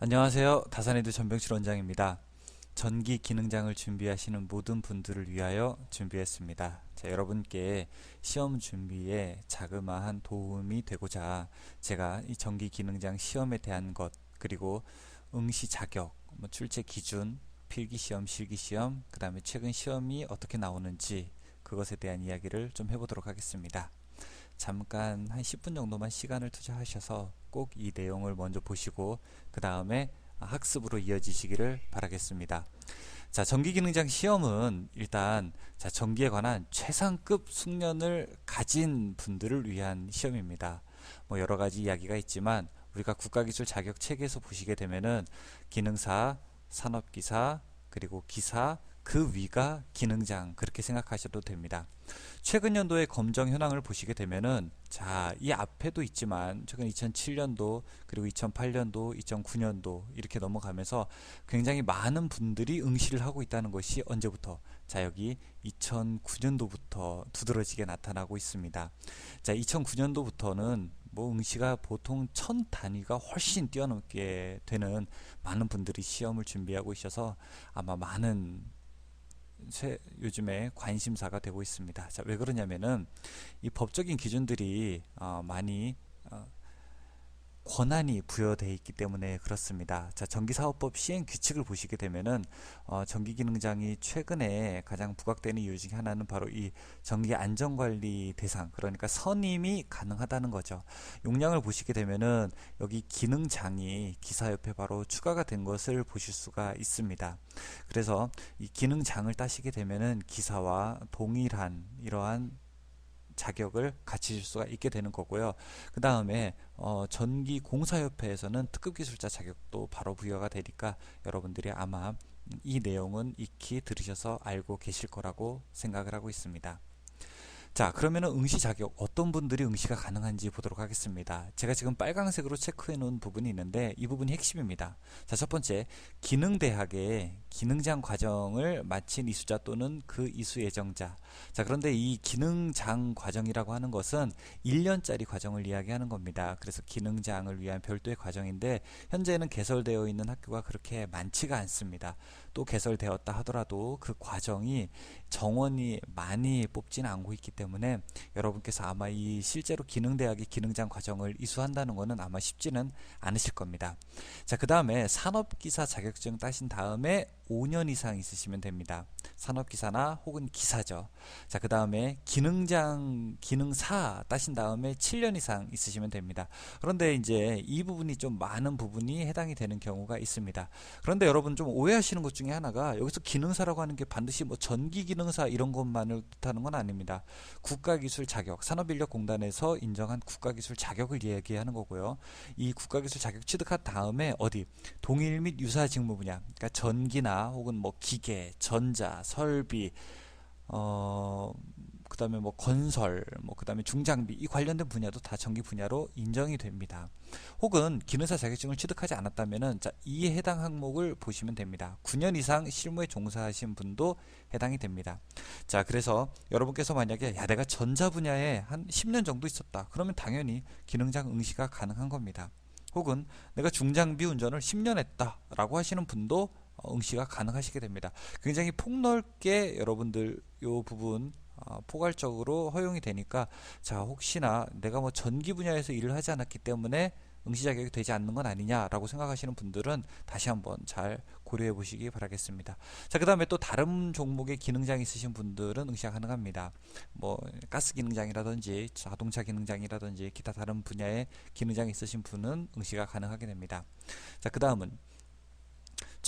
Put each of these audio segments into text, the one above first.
안녕하세요. 다산에드 전병실 원장입니다. 전기 기능장을 준비하시는 모든 분들을 위하여 준비했습니다. 자, 여러분께 시험 준비에 자그마한 도움이 되고자 제가 이 전기 기능장 시험에 대한 것 그리고 응시 자격, 뭐 출제 기준, 필기 시험, 실기 시험, 그 다음에 최근 시험이 어떻게 나오는지 그것에 대한 이야기를 좀 해보도록 하겠습니다. 잠깐 한 10분 정도만 시간을 투자하셔서 꼭 이 내용을 먼저 보시고 그 다음에 학습으로 이어지시기를 바라겠습니다. 자, 전기기능장 시험은 일단 자, 전기에 관한 최상급 숙련을 가진 분들을 위한 시험입니다. 뭐 여러 가지 이야기가 있지만 우리가 국가기술 자격 체계에서 보시게 되면은 기능사, 산업기사, 그리고 기사, 그 위가 기능장 그렇게 생각하셔도 됩니다. 최근 연도의 검정 현황을 보시게 되면은 자, 이 앞에도 있지만 최근 2007년도 그리고 2008년도, 2009년도 이렇게 넘어가면서 굉장히 많은 분들이 응시를 하고 있다는 것이 언제부터 자, 여기 2009년도부터 두드러지게 나타나고 있습니다. 자, 2009년도부터는 뭐 응시가 보통 천 단위가 훨씬 뛰어넘게 되는 많은 분들이 시험을 준비하고 있어서 아마 많은 새, 요즘에 관심사가 되고 있습니다. 자, 왜 그러냐면은 이 법적인 기준들이 어, 많이 어, 권한이 부여되어 있기 때문에 그렇습니다. 자, 전기사업법 시행 규칙을 보시게 되면은 어, 전기기능장이 최근에 가장 부각되는 이유 중에 하나는 바로 이 전기 안전관리 대상 그러니까 선임이 가능하다는 거죠. 용량을 보시게 되면은 여기 기능장이 기사 옆에 바로 추가가 된 것을 보실 수가 있습니다. 그래서 이 기능장을 따시게 되면은 기사와 동일한 이러한 자격을 갖추실 수가 있게 되는 거고요. 그 다음에 어, 전기공사협회에서는 특급기술자 자격도 바로 부여가 되니까 여러분들이 아마 이 내용은 익히 들으셔서 알고 계실 거라고 생각을 하고 있습니다. 자 그러면은 응시 자격 어떤 분들이 응시가 가능한지 보도록 하겠습니다. 제가 지금 빨강색으로 체크해 놓은 부분이 있는데 이 부분이 핵심입니다. 자 첫 번째 기능대학의 기능장 과정을 마친 이수자 또는 그 이수 예정자. 자 그런데 이 기능장 과정이라고 하는 것은 1년짜리 과정을 이야기하는 겁니다. 그래서 기능장을 위한 별도의 과정인데 현재는 개설되어 있는 학교가 그렇게 많지가 않습니다 또 개설되었다 하더라도 그 과정이 정원이 많이 뽑지는 않고 있기 때문에 여러분께서 아마 이 실제로 기능대학의 기능장 과정을 이수한다는 것은 아마 쉽지는 않으실 겁니다. 자, 그 다음에 산업기사 자격증 따신 다음에 5년 이상 있으시면 됩니다. 산업기사나 혹은 기사죠. 자, 그 다음에 기능장, 기능사 따신 다음에 7년 이상 있으시면 됩니다. 그런데 이제 이 부분이 좀 많은 부분이 해당이 되는 경우가 있습니다. 그런데 여러분 좀 오해하시는 것 중에 하나가 여기서 기능사라고 하는 게 반드시 뭐 전기 기능사 이런 것만을 뜻하는 건 아닙니다. 국가기술 자격, 산업인력공단에서 인정한 국가기술 자격을 얘기하는 거고요. 이 국가기술 자격 취득한 다음에 어디 동일 및 유사 직무 분야, 그러니까 전기나 혹은 뭐 기계, 전자, 설비, 어, 그 다음에 뭐 건설, 뭐 그 다음에 중장비 이 관련된 분야도 다 전기 분야로 인정이 됩니다. 혹은 기능사 자격증을 취득하지 않았다면은 자, 이에 해당 항목을 보시면 됩니다. 9년 이상 실무에 종사하신 분도 해당이 됩니다. 자, 그래서 여러분께서 만약에 야 내가 전자 분야에 한 10년 정도 있었다. 그러면 당연히 기능장 응시가 가능한 겁니다. 혹은 내가 중장비 운전을 10년 했다 라고 하시는 분도 어, 응시가 가능하시게 됩니다. 굉장히 폭넓게 여러분들 요 부분 어, 포괄적으로 허용이 되니까 자 혹시나 내가 뭐 전기 분야에서 일을 하지 않았기 때문에 응시 자격이 되지 않는 건 아니냐라고 생각하시는 분들은 다시 한번 잘 고려해 보시기 바라겠습니다. 자, 그 다음에 또 다른 종목의 기능장 있으신 분들은 응시가 가능합니다. 뭐, 가스 기능장이라든지 자동차 기능장이라든지 기타 다른 분야의 기능장이 있으신 분은 응시가 가능하게 됩니다. 자, 그 다음은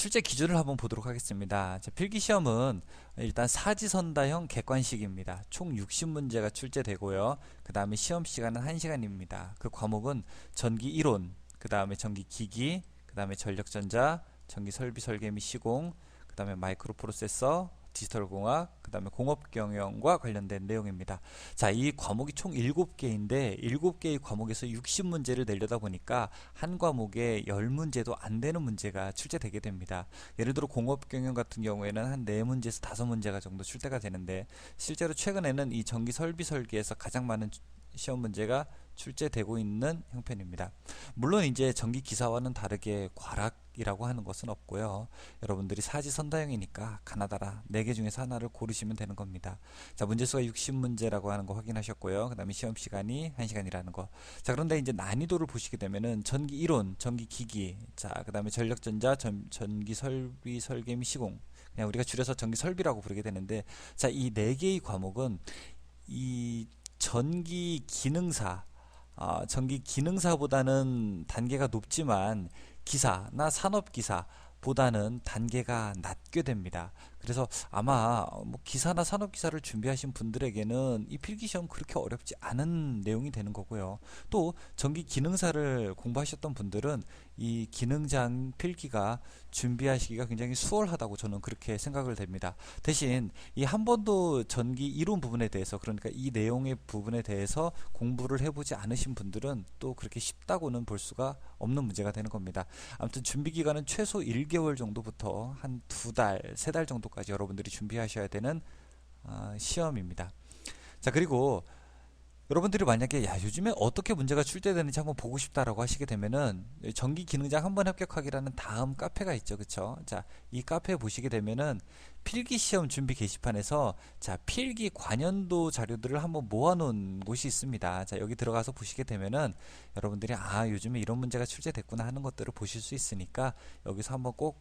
출제 기준을 한번 보도록 하겠습니다. 자, 필기시험은 일단 사지선다형 객관식입니다. 총 60문제가 출제되고요. 그 다음에 시험 시간은 1시간입니다. 그 과목은 전기 이론, 그 다음에 전기 기기, 그 다음에 전력전자, 전기 설비 설계 및 시공, 그 다음에 마이크로 프로세서, 디지털 공학, 그 다음에 공업 경영과 관련된 내용입니다. 자, 이 과목이 총 7개인데 7개의 과목에서 60문제를 내려다 보니까 한 과목에 10문제도 안 되는 문제가 출제되게 됩니다. 예를 들어 공업 경영 같은 경우에는 한 4문제에서 5문제가 정도 출제가 되는데 실제로 최근에는 이 전기 설비 설계에서 가장 많은 시험 문제가 출제되고 있는 형편입니다. 물론 이제 전기 기사와는 다르게 과락이라고 하는 것은 없고요. 여러분들이 사지선다형이니까 가나다라 4개 중에서 하나를 고르시면 되는 겁니다. 자, 문제수가 60문제라고 하는 거 확인하셨고요. 그 다음에 시험 시간이 1시간이라는 거. 자, 그런데 이제 난이도를 보시게 되면은 전기 이론, 전기 기기, 자, 그 다음에 전력전자, 전, 전기 설비, 설계 및 시공. 그냥 우리가 줄여서 전기 설비라고 부르게 되는데, 자, 이네 개의 과목은 이 전기 기능사, 어, 전기 기능사보다는 단계가 높지만 기사나 산업기사 보다는 단계가 낮게 됩니다. 그래서 아마 뭐 기사나 산업 기사를 준비하신 분들에게는 이 필기 시험 그렇게 어렵지 않은 내용이 되는 거고요. 또 전기 기능사를 공부하셨던 분들은 이 기능장 필기가 준비하시기가 굉장히 수월하다고 저는 그렇게 생각을 됩니다. 대신 이 한 번도 전기 이론 부분에 대해서 그러니까 이 내용의 부분에 대해서 공부를 해보지 않으신 분들은 또 그렇게 쉽다고는 볼 수가 없는 문제가 되는 겁니다. 아무튼 준비 기간은 최소 1개월 정도부터 한 두 달, 세 달 정도 까지 여러분들이 준비하셔야 되는 어, 시험입니다. 자 그리고 여러분들이 만약에 야 요즘에 어떻게 문제가 출제되는지 한번 보고 싶다라고 하시게 되면은 전기 기능장 한번 합격하기라는 다음 카페가 있죠. 그쵸? 자이 카페 보시게 되면은 필기 시험 준비 게시판에서 자 필기 관연도 자료들을 한번 모아놓은 곳이 있습니다. 자 여기 들어가서 보시게 되면은 여러분들이 아 요즘에 이런 문제가 출제됐구나 하는 것들을 보실 수 있으니까 여기서 한번 꼭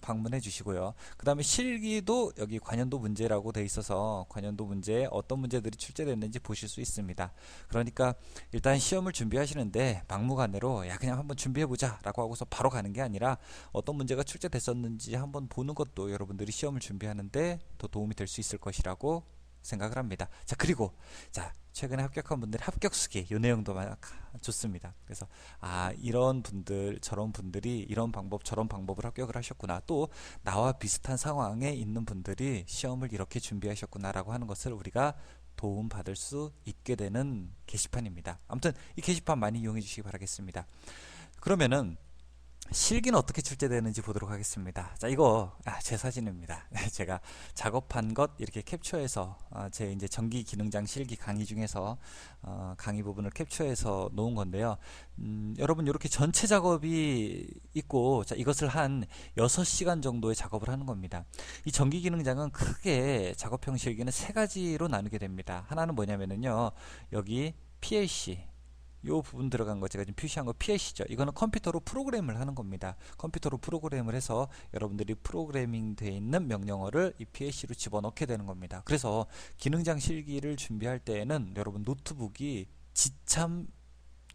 방문해 주시고요. 그 다음에 실기도 여기 관연도 문제라고 돼 있어서 관연도 문제에 어떤 문제들이 출제됐는지 보실 수 있습니다. 그러니까 일단 시험을 준비하시는데 막무가내로 야 그냥 한번 준비해 보자 라고 하고서 바로 가는 게 아니라 어떤 문제가 출제됐었는지 한번 보는 것도 여러분들이 시험을 준비하는데 더 도움이 될 수 있을 것이라고 생각을 합니다. 자 그리고 자 최근에 합격한 분들 합격 수기 이 내용도 좋습니다. 그래서 아 이런 분들 저런 분들이 이런 방법 저런 방법을 합격을 하셨구나 또 나와 비슷한 상황에 있는 분들이 시험을 이렇게 준비하셨구나라고 하는 것을 우리가 도움 받을 수 있게 되는 게시판입니다. 아무튼 이 게시판 많이 이용해 주시기 바라겠습니다. 그러면은 실기는 어떻게 출제되는지 보도록 하겠습니다. 자, 이거 아, 제 사진입니다. 제가 작업한 것 이렇게 캡처해서 어, 제 이제 전기 기능장 실기 강의 중에서 어, 강의 부분을 캡처해서 놓은 건데요. 음, 여러분 이렇게 전체 작업이 있고 자, 이것을 한 6시간 정도의 작업을 하는 겁니다. 이 전기 기능장은 크게 작업형 실기는 세 가지로 나누게 됩니다. 하나는 뭐냐면요. 여기 PLC 요 부분 들어간 거 제가 지금 표시한 거 PLC죠. 이거는 컴퓨터로 프로그램을 하는 겁니다. 컴퓨터로 프로그램을 해서 여러분들이 프로그래밍 되어 있는 명령어를 이 PLC로 집어넣게 되는 겁니다. 그래서 기능장 실기를 준비할 때에는 여러분 노트북이 지참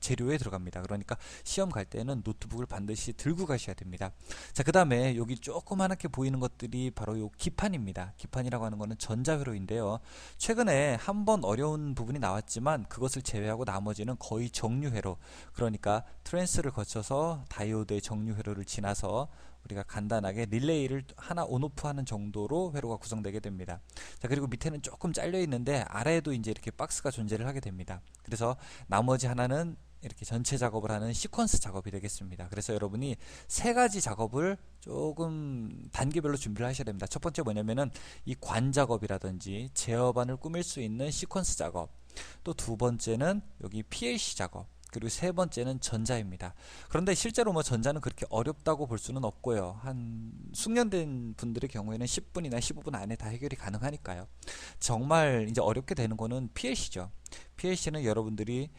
재료에 들어갑니다. 그러니까 시험 갈 때는 노트북을 반드시 들고 가셔야 됩니다. 자, 그 다음에 여기 조그맣게 보이는 것들이 바로 요 기판입니다. 기판이라고 하는 거는 전자회로인데요. 최근에 한 번 어려운 부분이 나왔지만 그것을 제외하고 나머지는 거의 정류회로 그러니까 트랜스를 거쳐서 다이오드의 정류회로를 지나서 우리가 간단하게 릴레이를 하나 온오프 하는 정도로 회로가 구성되게 됩니다. 자, 그리고 밑에는 조금 잘려 있는데 아래에도 이제 이렇게 박스가 존재를 하게 됩니다. 그래서 나머지 하나는 이렇게 전체 작업을 하는 시퀀스 작업이 되겠습니다. 그래서 여러분이 세 가지 작업을 조금 단계별로 준비를 하셔야 됩니다. 첫 번째 뭐냐면은 이 관 작업이라든지 제어반을 꾸밀 수 있는 시퀀스 작업. 또 두 번째는 여기 PLC 작업. 그리고 세 번째는 전자입니다. 그런데 실제로 뭐 전자는 그렇게 어렵다고 볼 수는 없고요. 한 숙련된 분들의 경우에는 10분이나 15분 안에 다 해결이 가능하니까요. 정말 이제 어렵게 되는 거는 PLC죠. PLC는 여러분들이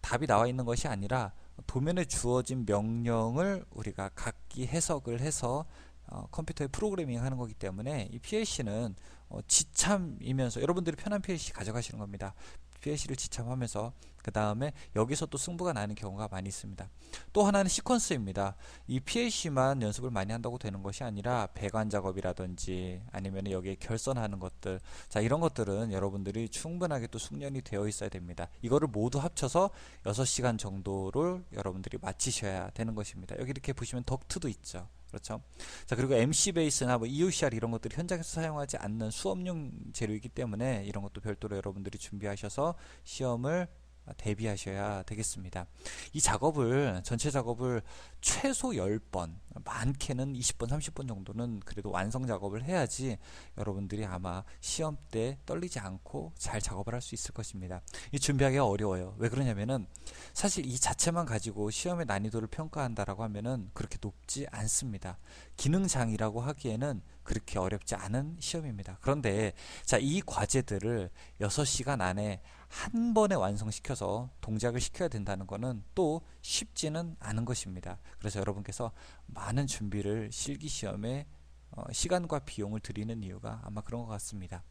답이 나와 있는 것이 아니라 도면에 주어진 명령을 우리가 각기 해석을 해서 어, 컴퓨터에 프로그래밍 하는 거기 때문에 이 PLC는 어, 지참이면서 여러분들이 편한 PLC 가져가시는 겁니다. PLC를 지참하면서 그 다음에 여기서 또 승부가 나는 경우가 많이 있습니다. 또 하나는 시퀀스입니다. 이 PLC만 연습을 많이 한다고 되는 것이 아니라 배관 작업이라든지 아니면 여기에 결선하는 것들 자 이런 것들은 여러분들이 충분하게 또 숙련이 되어 있어야 됩니다. 이거를 모두 합쳐서 6시간 정도를 여러분들이 마치셔야 되는 것입니다. 여기 이렇게 보시면 덕트도 있죠. 그렇죠. 자 그리고 MC 베이스나 뭐 EOCR 이런 것들이 현장에서 사용하지 않는 수업용 재료이기 때문에 이런 것도 별도로 여러분들이 준비하셔서 시험을 대비하셔야 되겠습니다. 이 작업을 전체 작업을 최소 10번, 많게는 20번, 30번 정도는 그래도 완성 작업을 해야지 여러분들이 아마 시험 때 떨리지 않고 잘 작업을 할 수 있을 것입니다. 이 준비하기가 어려워요. 왜 그러냐면은 사실 이 자체만 가지고 시험의 난이도를 평가한다라고 하면은 그렇게 높지 않습니다. 기능장이라고 하기에는 그렇게 어렵지 않은 시험입니다. 그런데 자, 이 과제들을 6시간 안에 한 번에 완성시켜서 동작을 시켜야 된다는 것은 또 쉽지는 않은 것입니다. 그래서 여러분께서 많은 준비를 실기 시험에 어, 시간과 비용을 들이는 이유가 아마 그런 것 같습니다.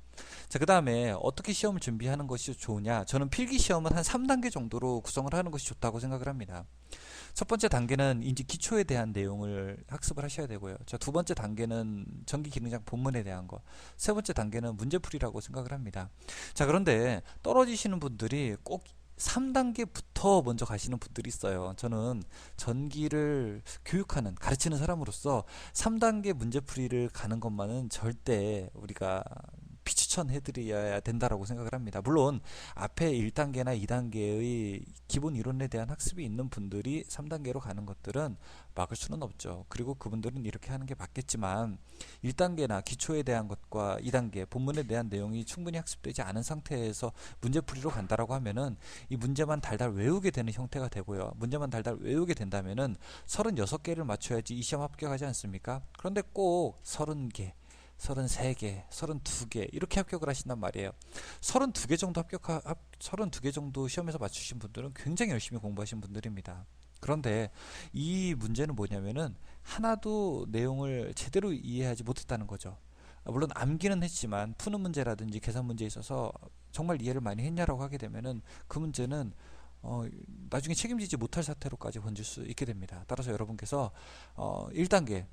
자, 그 다음에 어떻게 시험을 준비하는 것이 좋으냐? 저는 필기 시험은 한 3단계 정도로 구성을 하는 것이 좋다고 생각을 합니다. 첫 번째 단계는 이제 기초에 대한 내용을 학습을 하셔야 되고요. 자, 두 번째 단계는 전기 기능장 본문에 대한 거. 세 번째 단계는 문제풀이라고 생각을 합니다. 자, 그런데 떨어지시는 분들이 꼭 3단계부터 먼저 가시는 분들이 있어요. 저는 전기를 교육하는, 가르치는 사람으로서 3단계 문제풀이를 가는 것만은 절대 우리가 비 추천해드려야 된다라고 생각을 합니다. 물론 앞에 1단계나 2단계의 기본 이론에 대한 학습이 있는 분들이 3단계로 가는 것들은 막을 수는 없죠. 그리고 그분들은 이렇게 하는 게 맞겠지만 1단계나 기초에 대한 것과 2단계 본문에 대한 내용이 충분히 학습되지 않은 상태에서 문제풀이로 간다라고 하면은 이 문제만 달달 외우게 되는 형태가 되고요. 문제만 달달 외우게 된다면은 36개를 맞춰야지 이 시험 합격하지 않습니까? 그런데 꼭 30개 33개, 32개 이렇게 합격을 하신단 말이에요. 32개 정도 합격 합 32개 정도 시험에서 맞추신 분들은 굉장히 열심히 공부하신 분들입니다. 그런데 이 문제는 뭐냐면은 하나도 내용을 제대로 이해하지 못했다는 거죠. 물론 암기는 했지만 푸는 문제라든지 계산 문제에 있어서 정말 이해를 많이 했냐라고 하게 되면은 그 문제는 어, 나중에 책임지지 못할 사태로까지 번질 수 있게 됩니다. 따라서 여러분께서 어, 1단계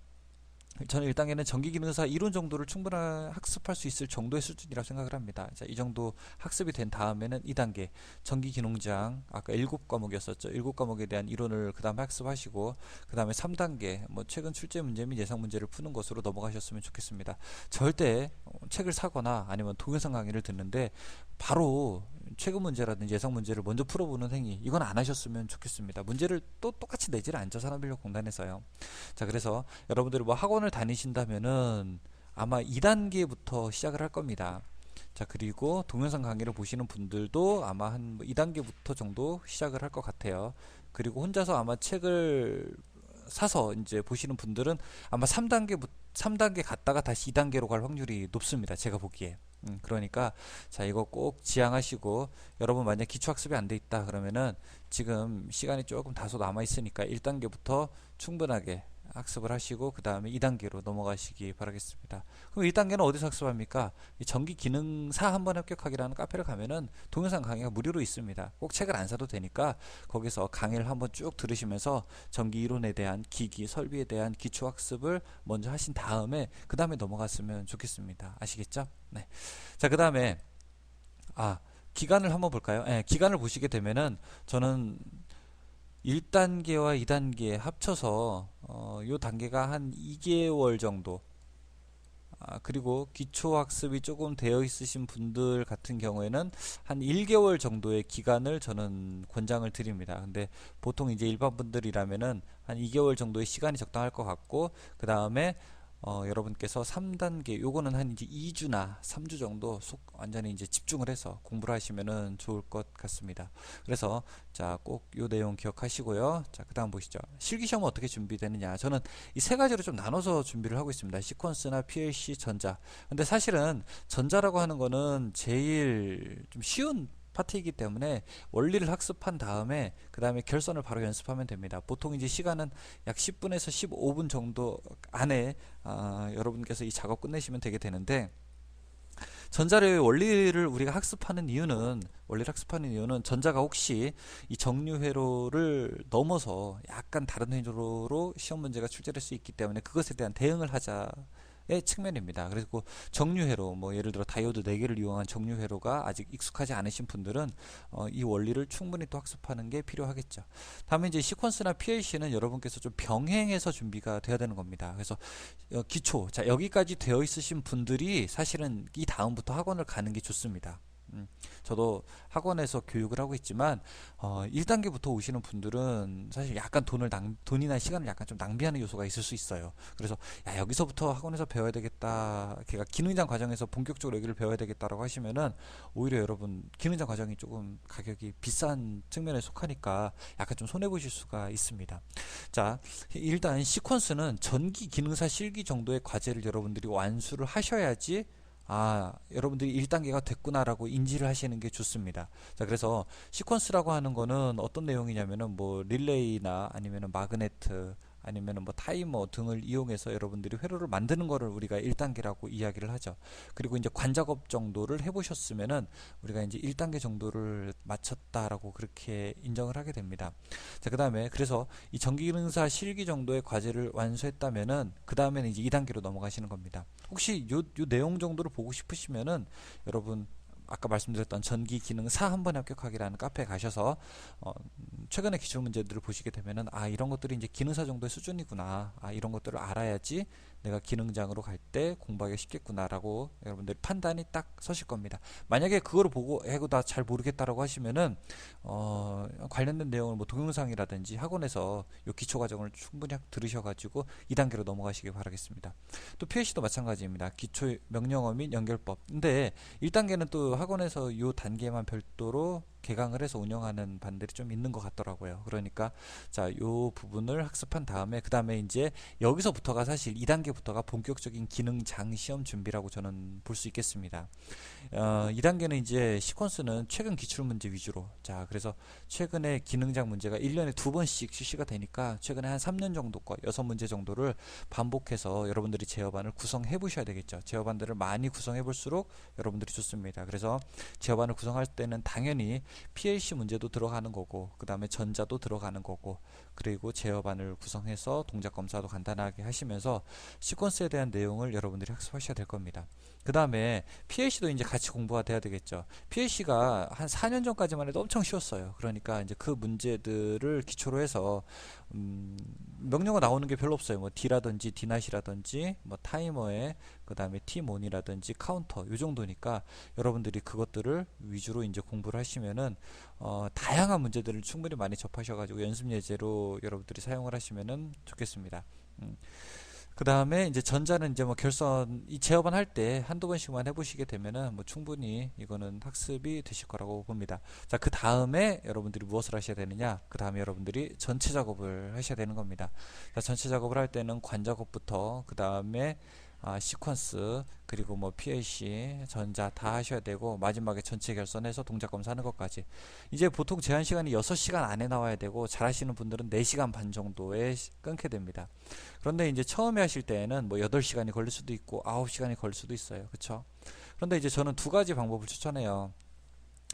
저는 1단계는 전기기능사 이론 정도를 충분히 학습할 수 있을 정도의 수준이라고 생각을 합니다. 자, 이 정도 학습이 된 다음에는 2단계 전기기능장 아까 7과목이었었죠. 7과목에 대한 이론을 그 다음에 학습하시고 그 다음에 3단계 뭐 최근 출제 문제 및 예상 문제를 푸는 것으로 넘어가셨으면 좋겠습니다. 절대 책을 사거나 아니면 동영상 강의를 듣는데 바로 최근 문제라든지 예상 문제를 먼저 풀어보는 행위 이건 안 하셨으면 좋겠습니다. 문제를 또 똑같이 내지를 않죠 산업인력공단에서요. 자 그래서 여러분들이 뭐 학원을 다니신다면은 아마 2단계부터 시작을 할 겁니다. 자 그리고 동영상 강의를 보시는 분들도 아마 한 2단계부터 뭐 정도 시작을 할 것 같아요. 그리고 혼자서 아마 책을 사서 이제 보시는 분들은 아마 3단계 3단계 갔다가 다시 2단계로 갈 확률이 높습니다. 제가 보기에. 음, 그러니까 자 이거 꼭 지향하시고 여러분 만약 기초학습이 안 돼 있다 그러면은 지금 시간이 조금 다소 남아 있으니까 1단계부터 충분하게 학습을 하시고 그 다음에 2단계로 넘어가시기 바라겠습니다. 그럼 1단계는 어디서 학습합니까? 전기 기능사 한번 합격하기라는 카페를 가면은 동영상 강의가 무료로 있습니다. 꼭 책을 안 사도 되니까 거기서 강의를 한번 쭉 들으시면서 전기 이론에 대한 기기, 설비에 대한 기초 학습을 먼저 하신 다음에 그 다음에 넘어갔으면 좋겠습니다. 아시겠죠? 네. 자, 그 다음에 아 기간을 한번 볼까요? 네, 기간을 보시게 되면은 저는 1단계와 2단계 합쳐서 어, 요 단계가 한 2개월 정도 아, 그리고 기초학습이 조금 되어 있으신 분들 같은 경우에는 한 1개월 정도의 기간을 저는 권장을 드립니다. 근데 보통 이제 일반 분들이라면은 한 2개월 정도의 시간이 적당할 것 같고 그 다음에 어, 여러분께서 3단계 요거는 한 이제 2주나 3주 정도 속 완전히 이제 집중을 해서 공부를 하시면은 좋을 것 같습니다. 그래서 자, 꼭 요 내용 기억하시고요. 자, 그다음 보시죠. 실기 시험은 어떻게 준비되느냐? 저는 이 세 가지로 좀 나눠서 준비를 하고 있습니다. 시퀀스나 PLC, 전자. 근데 사실은 전자라고 하는 거는 제일 좀 쉬운 파트이기 때문에 원리를 학습한 다음에 그 다음에 결선을 바로 연습하면 됩니다. 보통 이제 시간은 약 10분에서 15분 정도 안에 아, 여러분께서 이 작업 끝내시면 되게 되는데 전자의 원리를 우리가 학습하는 이유는 원리를 학습하는 이유는 전자가 혹시 이 정류 회로를 넘어서 약간 다른 회로로 시험 문제가 출제될 수 있기 때문에 그것에 대한 대응을 하자 의 측면입니다. 그리고 정류회로 뭐 예를 들어 다이오드 4개를 이용한 정류회로가 아직 익숙하지 않으신 분들은 어, 이 원리를 충분히 또 학습하는 게 필요하겠죠. 다음에 이제 시퀀스나 PLC는 여러분께서 좀 병행해서 준비가 돼야 되는 겁니다. 그래서 어, 기초 자 여기까지 되어 있으신 분들이 사실은 이 다음부터 학원을 가는 게 좋습니다. 음, 저도 학원에서 교육을 하고 있지만 어, 1단계부터 오시는 분들은 사실 약간 돈을 낭, 돈이나 시간을 약간 좀 낭비하는 요소가 있을 수 있어요. 그래서 야 여기서부터 학원에서 배워야 되겠다. 걔가 기능장 과정에서 본격적으로 여기를 배워야 되겠다라고 하시면은 오히려 여러분 기능장 과정이 조금 가격이 비싼 측면에 속하니까 약간 좀 손해 보실 수가 있습니다. 자 일단 시퀀스는 전기 기능사 실기 정도의 과제를 여러분들이 완수를 하셔야지 아, 여러분들이 1단계가 됐구나라고 인지를 하시는 게 좋습니다. 자, 그래서 시퀀스라고 하는 거는 어떤 내용이냐면은 뭐 릴레이나 아니면은 마그네트 아니면 뭐 타이머 등을 이용해서 여러분들이 회로를 만드는 거를 우리가 1단계라고 이야기를 하죠. 그리고 이제 관작업 정도를 해보셨으면은 우리가 이제 1단계 정도를 마쳤다라고 그렇게 인정을 하게 됩니다. 자, 그 다음에 그래서 이 전기기능사 실기 정도의 과제를 완수했다면은 그 다음에는 이제 2단계로 넘어가시는 겁니다. 혹시 요, 요 내용 정도를 보고 싶으시면은 여러분 아까 말씀드렸던 전기 기능 4한 번에 합격하기라는 카페에 가셔서 어, 최근의 기출 문제들을 보시게 되면은 아 이런 것들이 이제 기능사 정도의 수준이구나. 아 이런 것들을 알아야지 내가 기능장으로 갈 때 공부하기 쉽겠구나라고 여러분들 판단이 딱 서실 겁니다. 만약에 그거를 보고 에고 나 잘 모르겠다라고 하시면은 어, 관련된 내용을 뭐 동영상이라든지 학원에서 요 기초 과정을 충분히 들으셔가지고 2단계로 넘어가시길 바라겠습니다. 또 PLC도 마찬가지입니다. 기초 명령어 및 연결법. 근데 1단계는 또 학원에서 요 단계만 별도로 개강을 해서 운영하는 반들이 좀 있는 것 같더라고요. 그러니까 자, 요 부분을 학습한 다음에 그 다음에 이제 여기서부터가 사실 2단계부터가 본격적인 기능 장 시험 준비라고 저는 볼 수 있겠습니다. 어, 2단계는 이제 시퀀스는 최근 기출 문제 위주로. 자, 그래서 최근에 기능장 문제가 1년에 두 번씩 실시가 되니까 최근에 한 3년 정도 거, 6문제 정도를 반복해서 여러분들이 제어반을 구성해 보셔야 되겠죠. 제어반들을 많이 구성해 볼수록 여러분들이 좋습니다. 그래서 제어반을 구성할 때는 당연히 PLC 문제도 들어가는 거고 그 다음에 전자도 들어가는 거고 그리고 제어반을 구성해서 동작 검사도 간단하게 하시면서 시퀀스에 대한 내용을 여러분들이 학습하셔야 될 겁니다. 그 다음에 PLC도 이제 같이 공부가 돼야 되겠죠. PLC가 한 4년 전까지만 해도 엄청 쉬웠어요. 그러니까 이제 그 문제들을 기초로 해서 음, 명령어 나오는 게 별로 없어요. 뭐 D라든지 D낫이라든지 뭐 타이머에 그 다음에 T몬이라든지 카운터 요 정도니까 여러분들이 그것들을 위주로 이제 공부를 하시면은 어, 다양한 문제들을 충분히 많이 접하셔 가지고 연습 예제로 여러분들이 사용을 하시면은 좋겠습니다. 음. 그 다음에 이제 전자는 이제 뭐 결선 이 제어반 할 때 한두 번씩만 해보시게 되면은 뭐 충분히 이거는 학습이 되실 거라고 봅니다. 자, 그 다음에 여러분들이 무엇을 하셔야 되느냐? 그 다음에 여러분들이 전체 작업을 하셔야 되는 겁니다. 자, 전체 작업을 할 때는 관 작업부터 그 다음에 아, 시퀀스 그리고 뭐 PLC 전자 다 하셔야 되고 마지막에 전체 결선해서 동작 검사하는 것까지. 이제 보통 제한 시간이 6시간 안에 나와야 되고 잘 하시는 분들은 4시간 반 정도에 끊게 됩니다. 그런데 이제 처음에 하실 때에는 뭐 8시간이 걸릴 수도 있고 9시간이 걸릴 수도 있어요. 그쵸? 그런데 이제 저는 두 가지 방법을 추천해요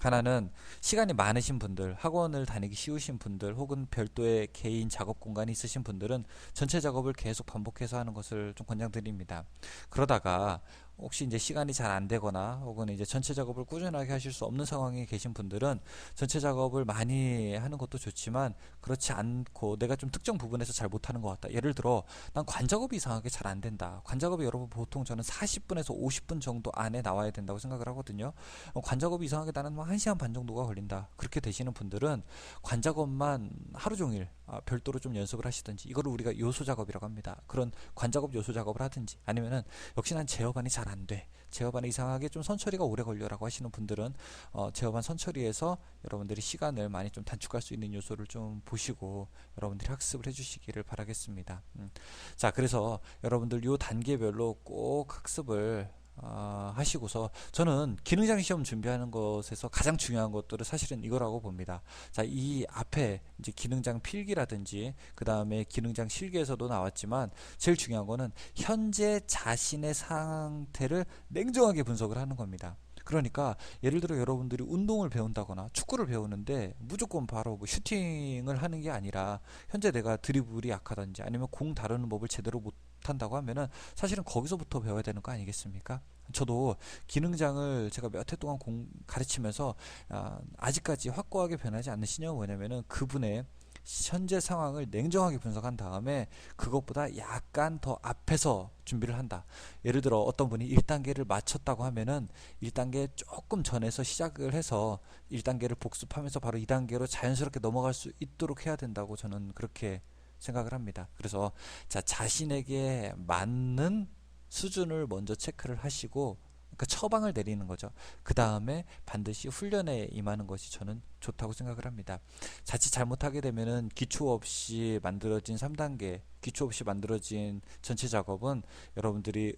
하나는 시간이 많으신 분들, 학원을 다니기 쉬우신 분들, 혹은 별도의 개인 작업 공간이 있으신 분들은 전체 작업을 계속 반복해서 하는 것을 좀 권장드립니다. 그러다가 혹시 이제 시간이 잘 안 되거나 혹은 이제 전체 작업을 꾸준하게 하실 수 없는 상황에 계신 분들은 전체 작업을 많이 하는 것도 좋지만 그렇지 않고 내가 좀 특정 부분에서 잘 못하는 것 같다. 예를 들어 난 관작업이 이상하게 잘 안 된다. 관작업이 여러분 보통 저는 40분에서 50분 정도 안에 나와야 된다고 생각을 하거든요. 어, 관작업이 이상하게 나는 뭐 1시간 반 정도가 걸린다. 그렇게 되시는 분들은 관작업만 하루 종일 아, 별도로 좀 연습을 하시든지 이거를 우리가 요소 작업이라고 합니다. 그런 관작업 요소 작업을 하든지 아니면은 역시 난 제어반이 잘 안 돼. 제어반이 이상하게 좀 선처리가 오래 걸려라고 하시는 분들은 어, 제어반 선처리에서 여러분들이 시간을 많이 좀 단축할 수 있는 요소를 좀 보시고 여러분들이 학습을 해주시기를 바라겠습니다. 음. 자, 그래서 여러분들 요 단계별로 꼭 학습을 어, 하시고서 저는 기능장 시험 준비하는 것에서 가장 중요한 것들은 사실은 이거라고 봅니다. 자, 이 앞에 이제 기능장 필기라든지 그 다음에 기능장 실기에서도 나왔지만 제일 중요한 거는 현재 자신의 상태를 냉정하게 분석을 하는 겁니다. 그러니까 예를 들어 여러분들이 운동을 배운다거나 축구를 배우는데 무조건 바로 뭐 슈팅을 하는 게 아니라 현재 내가 드리블이 약하든지 아니면 공 다루는 법을 제대로 못 한다고 하면은 사실은 거기서부터 배워야 되는 거 아니겠습니까? 저도 기능장을 제가 몇 해 동안 공 가르치면서 아, 아직까지 확고하게 변하지 않는 신념은 뭐냐면은 그분의 현재 상황을 냉정하게 분석한 다음에 그것보다 약간 더 앞에서 준비를 한다. 예를 들어 어떤 분이 1단계를 마쳤다고 하면은 1단계 조금 전에서 시작을 해서 1단계를 복습하면서 바로 2단계로 자연스럽게 넘어갈 수 있도록 해야 된다고 저는 그렇게 생각을 합니다. 그래서 자 자신에게 맞는 수준을 먼저 체크를 하시고 그 처방을 내리는 거죠. 그 다음에 반드시 훈련에 임하는 것이 저는 좋다고 생각을 합니다. 자칫 잘못하게 되면은 기초 없이 만들어진 3단계, 기초 없이 만들어진 전체 작업은 여러분들이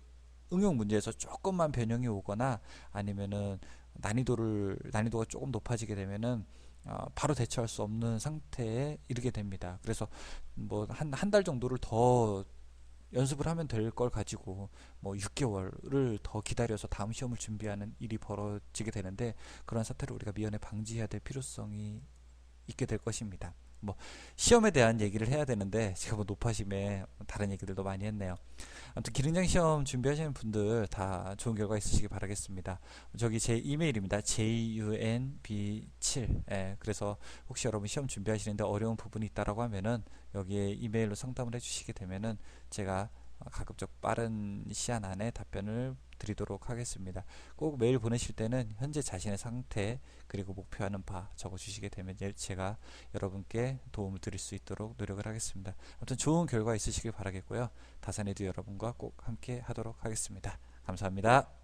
응용 문제에서 조금만 변형이 오거나 아니면은 난이도를 난이도가 조금 높아지게 되면은 어, 바로 대처할 수 없는 상태에 이르게 됩니다. 그래서 뭐 한 한 달 정도를 더 연습을 하면 될 걸 가지고 뭐 6개월을 더 기다려서 다음 시험을 준비하는 일이 벌어지게 되는데 그런 사태를 우리가 미연에 방지해야 될 필요성이 있게 될 것입니다. 뭐 시험에 대한 얘기를 해야 되는데 제가 뭐 높아심에 다른 얘기들도 많이 했네요. 아무튼 기능장 시험 준비하시는 분들 다 좋은 결과 있으시길 바라겠습니다. 저기 제 이메일입니다. junb7 예, 그래서 혹시 여러분 시험 준비하시는데 어려운 부분이 있다라고 하면은 여기에 이메일로 상담을 해주시게 되면은 제가 가급적 빠른 시한 안에 답변을 드리도록 하겠습니다. 꼭 메일 보내실 때는 현재 자신의 상태 그리고 목표하는 바 적어주시게 되면 제가 여러분께 도움을 드릴 수 있도록 노력을 하겠습니다. 아무튼 좋은 결과 있으시길 바라겠고요. 다산에도 여러분과 꼭 함께 하도록 하겠습니다. 감사합니다.